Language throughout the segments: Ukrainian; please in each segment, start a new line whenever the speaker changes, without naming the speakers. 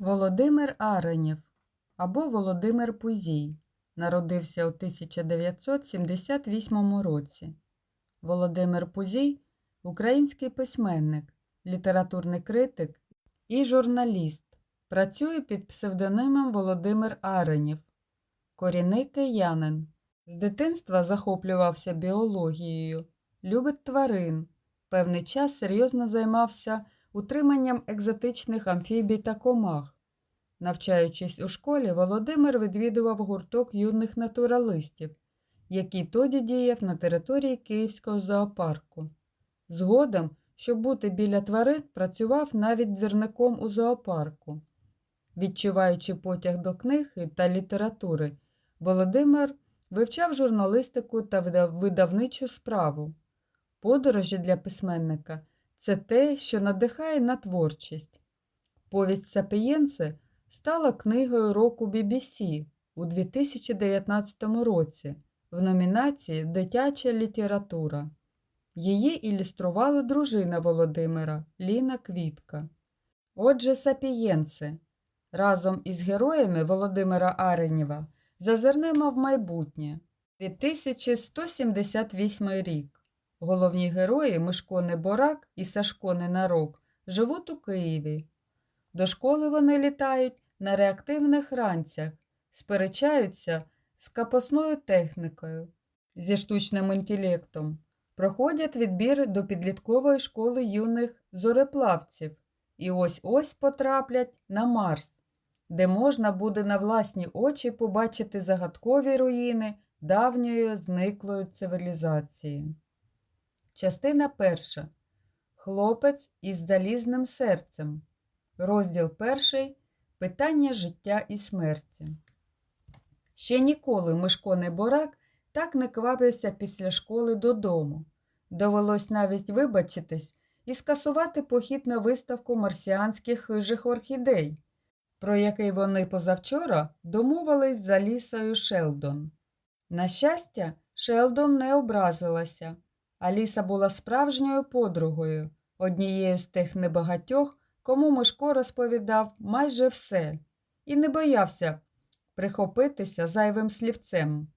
Володимир Аренєв або Володимир Пузій народився у 1978 році. Володимир Пузій – український письменник, літературний критик і журналіст. Працює під псевдонимом Володимир Аренєв. Корінний киянин. З дитинства захоплювався біологією, любить тварин. Певний час серйозно займався утриманням екзотичних амфібій та комах. Навчаючись у школі, Володимир відвідував гурток юних натуралистів, який тоді діяв на території Київського зоопарку. Згодом, щоб бути біля тварин, працював навіть двірником у зоопарку. Відчуваючи потяг до книг та літератури, Володимир вивчав журналістику та видавничу справу. Подорожі для письменника це те, що надихає на творчість. Повість Сапієнце стала книгою року BBC у 2019 році в номінації Дитяча література. Її ілюструвала дружина Володимира Ліна Квітка. Отже, Сапієнце разом із героями Володимира Аренєва зазирнемо в майбутнє 2178 рік. Головні герої Мишко Неборак і Сашко Ненарок живуть у Києві. До школи вони літають на реактивних ранцях, сперечаються з капосною технікою, зі штучним інтелектом, проходять відбір до підліткової школи юних зореплавців і ось-ось потраплять на Марс, де можна буде на власні очі побачити загадкові руїни давньої зниклої цивілізації. Частина перша. Хлопець із залізним серцем. Розділ перший. Питання життя і смерті. Ще ніколи Мишко Неборак так не квапився після школи додому. Довелось навіть вибачитись і скасувати похід на виставку марсіанських хижих орхідей, про який вони позавчора домовились за лісою Шелдон. На щастя, Шелдон не образилася. Аліса була справжньою подругою, однією з тих небагатьох, кому Мишко розповідав майже все, і не боявся прихопитися зайвим слівцем.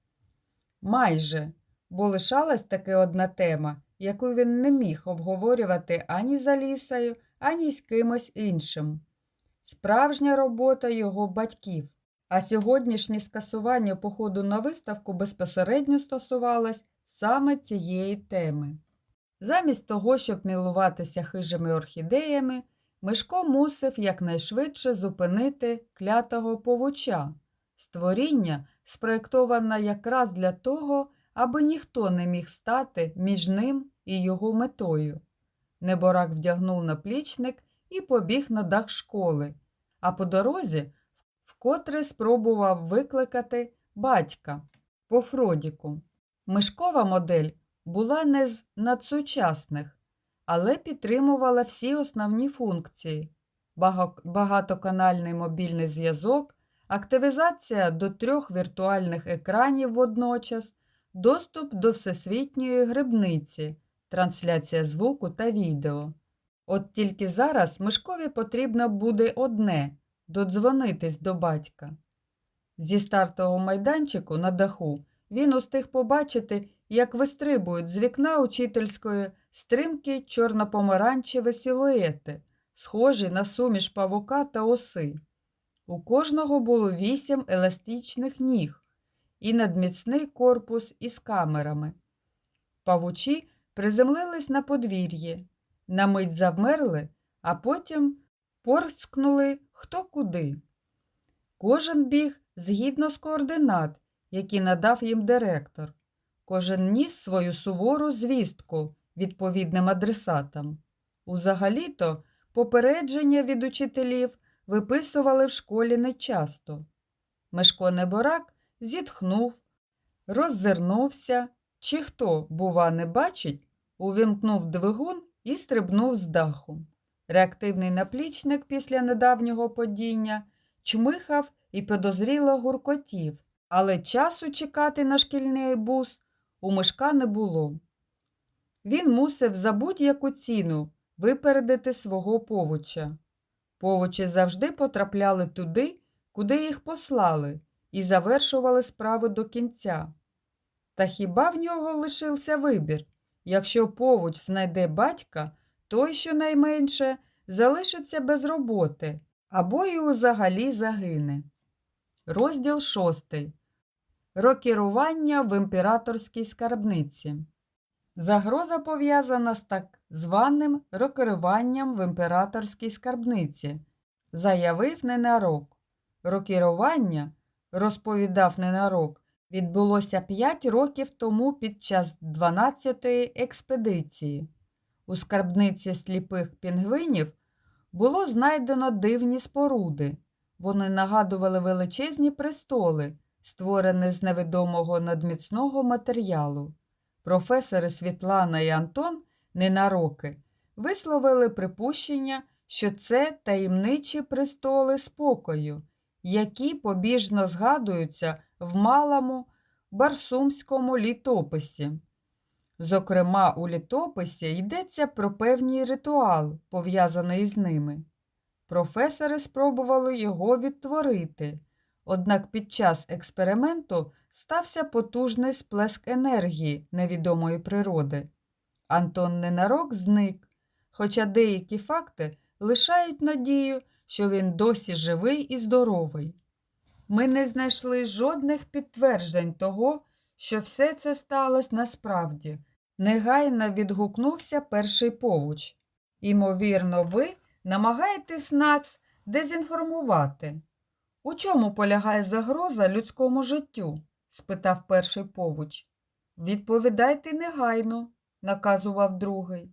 Майже, бо лишалась таки одна тема, яку він не міг обговорювати ані з Алісою, ані з кимось іншим. Справжня робота його батьків. А сьогоднішнє скасування походу на виставку безпосередньо стосувалось саме цієї теми. Замість того, щоб мілуватися хижими орхідеями, Мишко мусив якнайшвидше зупинити клятого повуча, створіння, спроєктоване якраз для того, аби ніхто не міг стати між ним і його метою. Неборак вдягнув наплічник і побіг на дах школи, а по дорозі вкотре спробував викликати батька по Фродіку. Мишкова модель була не з надсучасних, але підтримувала всі основні функції: багатоканальний мобільний зв'язок, активізація до трьох віртуальних екранів водночас, доступ до всесвітньої грибниці, трансляція звуку та відео. От тільки зараз Мишкові потрібно буде одне додзвонитись до батька. Зі стартового майданчику на даху він устиг побачити, як вистрибують з вікна учительської стрімкі чорно-помаранчеві силуети, схожі на суміш павука та оси. У кожного було вісім еластичних ніг і надміцний корпус із камерами. Павучі приземлились на подвір'ї, на мить завмерли, а потім порскнули хто куди. Кожен біг згідно з координат, які надав їм директор. Кожен ніс свою сувору звістку відповідним адресатам. Узагалі-то попередження від учителів виписували в школі нечасто. Мешко Неборак зітхнув, роззирнувся, чи хто, бува, не бачить, увімкнув двигун і стрибнув з даху. Реактивний наплічник після недавнього падіння чмихав і підозріло гуркотів, але часу чекати на шкільний бус у мишка не було. Він мусив за будь-яку ціну випередити свого повуча. Повочі завжди потрапляли туди, куди їх послали, і завершували справу до кінця. Та хіба в нього лишився вибір? Якщо повуч знайде батька, той, щонайменше, залишиться без роботи або й взагалі загине. Розділ шостий. Рокірування в імператорській скарбниці. Загроза пов'язана з так званим рокеруванням в імператорській скарбниці, заявив ненарок. Рокірування, розповідав ненарок, відбулося 5 років тому під час 12-ї експедиції. У скарбниці сліпих пінгвинів було знайдено дивні споруди. Вони нагадували величезні престоли, створені з невідомого надміцного матеріалу. Професори Світлана і Антон ненароки висловили припущення, що це таємничі престоли спокою, які побіжно згадуються в малому барсумському літописі. Зокрема, у літописі йдеться про певний ритуал, пов'язаний з ними. Професори спробували його відтворити, однак під час експерименту стався потужний сплеск енергії невідомої природи. Антон ненарок зник, хоча деякі факти лишають надію, що він досі живий і здоровий. Ми не знайшли жодних підтверджень того, що все це сталося насправді. Негайно відгукнувся перший повуч. Імовірно, ви намагаєтесь нас дезінформувати. У чому полягає загроза людському життю? спитав перший повуч. Відповідайте негайно, наказував другий.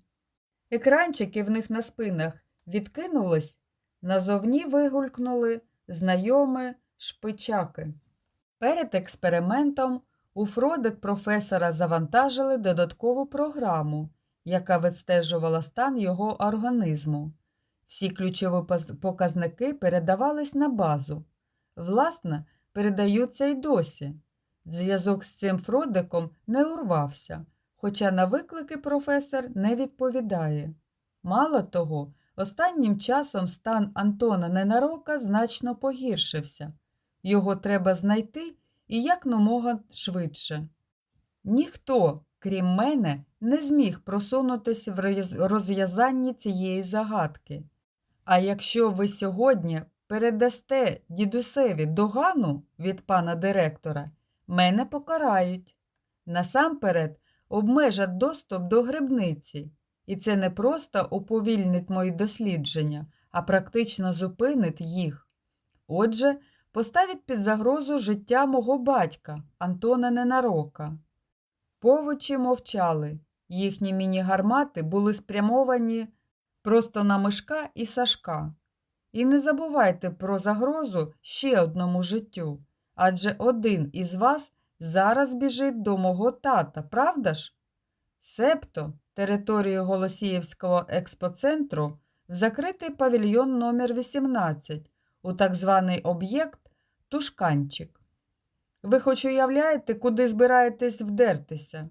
Екранчики в них на спинах відкинулись, назовні вигулькнули знайомі шпичаки. Перед експериментом у Фродик професора завантажили додаткову програму, яка відстежувала стан його організму. Всі ключові показники передавались на базу. Власне, передаються й досі. Зв'язок з цим Фродиком не урвався, хоча на виклики професор не відповідає. Мало того, останнім часом стан Антона Ненарока значно погіршився. Його треба знайти і якномога швидше. Ніхто, крім мене, не зміг просунутись в розв'язанні цієї загадки. А якщо ви сьогодні передасте дідусеві догану від пана директора, мене покарають. Насамперед обмежать доступ до грибниці, і це не просто уповільнить мої дослідження, а практично зупинить їх. Отже, поставить під загрозу життя мого батька Антона Ненарока. Повочі мовчали, їхні міні-гармати були спрямовані просто на мишка і Сашка. І не забувайте про загрозу ще одному життю, адже один із вас зараз біжить до мого тата, правда ж? Себто територію Голосіївського експоцентру в закритий павільйон номер 18 у так званий об'єкт Тушканчик. Ви хоч уявляєте, куди збираєтесь вдертися?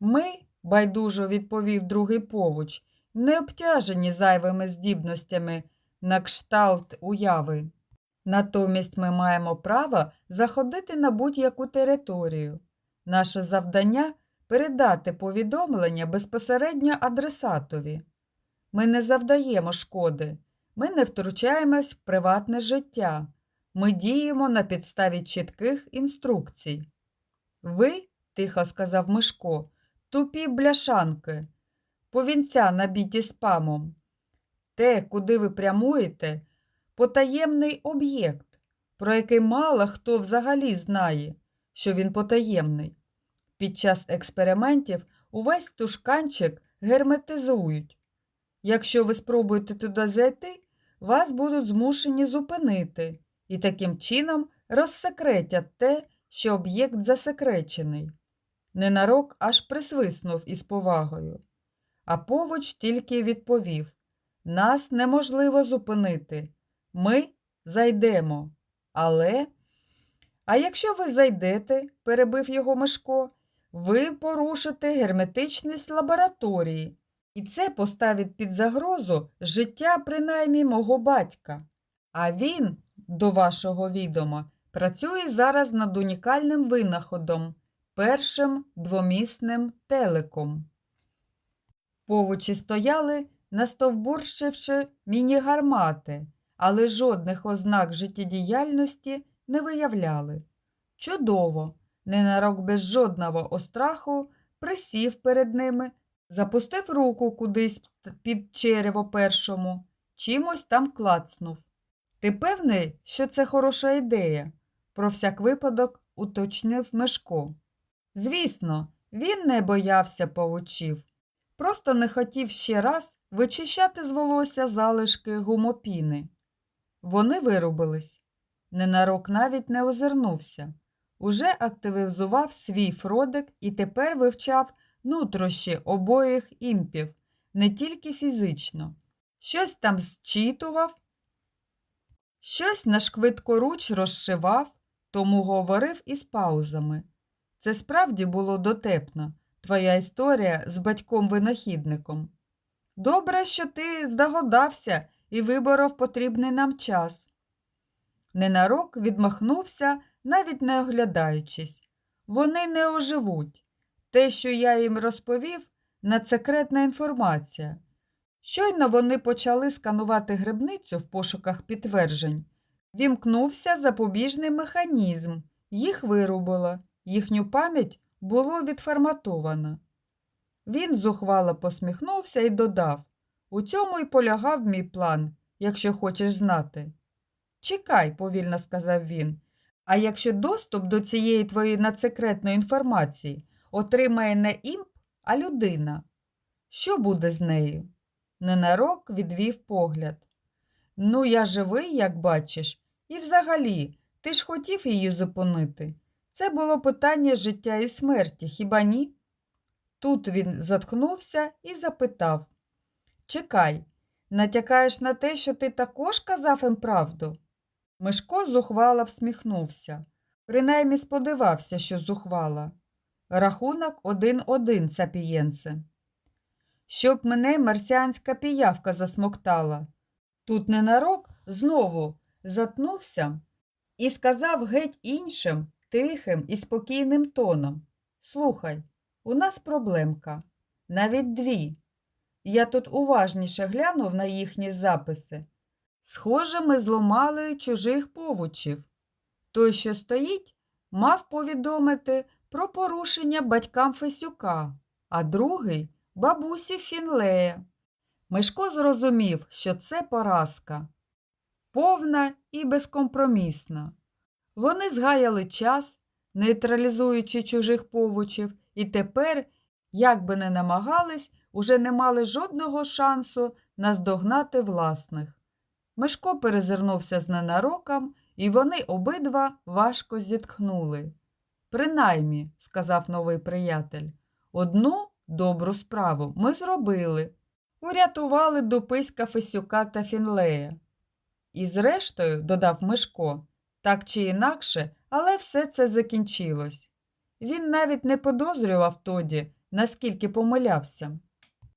Ми, байдужо відповів другий повуч, не обтяжені зайвими здібностями на кшталт уяви. Натомість ми маємо право заходити на будь-яку територію. Наше завдання передати повідомлення безпосередньо адресатові. Ми не завдаємо шкоди, ми не втручаємось в приватне життя. Ми діємо на підставі чітких інструкцій. Ви, тихо сказав Мишко, тупі бляшанки, повінця набіті спамом. Те, куди ви прямуєте, потаємний об'єкт, про який мало хто взагалі знає, що він потаємний. Під час експериментів увесь тушканчик герметизують. Якщо ви спробуєте туди зайти, вас будуть змушені зупинити і таким чином розсекретять те, що об'єкт засекречений. Ненарок аж присвиснув із повагою. А повоч тільки відповів Нас неможливо зупинити. Ми зайдемо. Але. А якщо ви зайдете, перебив його Мишко, ви порушите герметичність лабораторії І це поставить під загрозу життя принаймні мого батька. А він, до вашого відома, працює зараз над унікальним винаходом першим двомісним телеком. Повучі стояли, настовбурщивши міні-гармати, але жодних ознак життєдіяльності не виявляли. Чудово, ненарок без жодного остраху присів перед ними, запустив руку кудись під черево першому, чимось там клацнув. Ти певний, що це хороша ідея? про всяк випадок уточнив Мешко. Звісно, він не боявся павучів, просто не хотів ще раз вичищати з волосся залишки гумопіни. Вони вирубились. Ненарок навіть не озирнувся. Уже активізував свій фродик і тепер вивчав нутрощі обоїх імпів, не тільки фізично. Щось там зчитував, щось на швидкоруч розшивав, тому говорив із паузами. Це справді було дотепно, твоя історія з батьком-винахідником. Добре, що ти здогадався і виборов потрібний нам час. Ненарок відмахнувся, навіть не оглядаючись. Вони не оживуть. Те, що я їм розповів, надсекретна інформація. Щойно вони почали сканувати грибницю в пошуках підтверджень. Вімкнувся запобіжний механізм, їх вирубило, їхню пам'ять було відформатовано. Він зухвало посміхнувся і додав У цьому й полягав мій план, якщо хочеш знати. Чекай, повільно сказав він. А якщо доступ до цієї твоєї надсекретної інформації отримає не імп, а людина, що буде з нею? Ненарок відвів погляд. Ну, я живий, як бачиш, і взагалі, ти ж хотів її зупинити. Це було питання життя і смерті, хіба ні? Тут він заткнувся і запитав Чекай, натякаєш на те, що ти також казав їм правду? Мишко зухвало всміхнувся. Принаймні сподівався, що зухвала. Рахунок один-один, сапієнце. Щоб мене марсіанська піявка засмоктала. Тут ненарок знову затнувся і сказав геть іншим, тихим і спокійним тоном. Слухай, у нас проблемка, навіть дві. Я тут уважніше глянув на їхні записи. Схоже, ми зломали чужих повучів. Той, що стоїть, мав повідомити про порушення батькам Фесюка, а другий бабусі Фінлея. Мишко зрозумів, що це поразка. Повна і безкомпромісна. Вони згаяли час, нейтралізуючи чужих повучів, і тепер, як би не намагались, уже не мали жодного шансу наздогнати власних. Мишко перезирнувся з ненароком, і вони обидва важко зітхнули. Принаймні, сказав новий приятель, одну добру справу ми зробили. Урятували дописька Фесюка та Фінлея. І зрештою, додав Мишко, так чи інакше, але все це закінчилось. Він навіть не подозрював тоді, наскільки помилявся.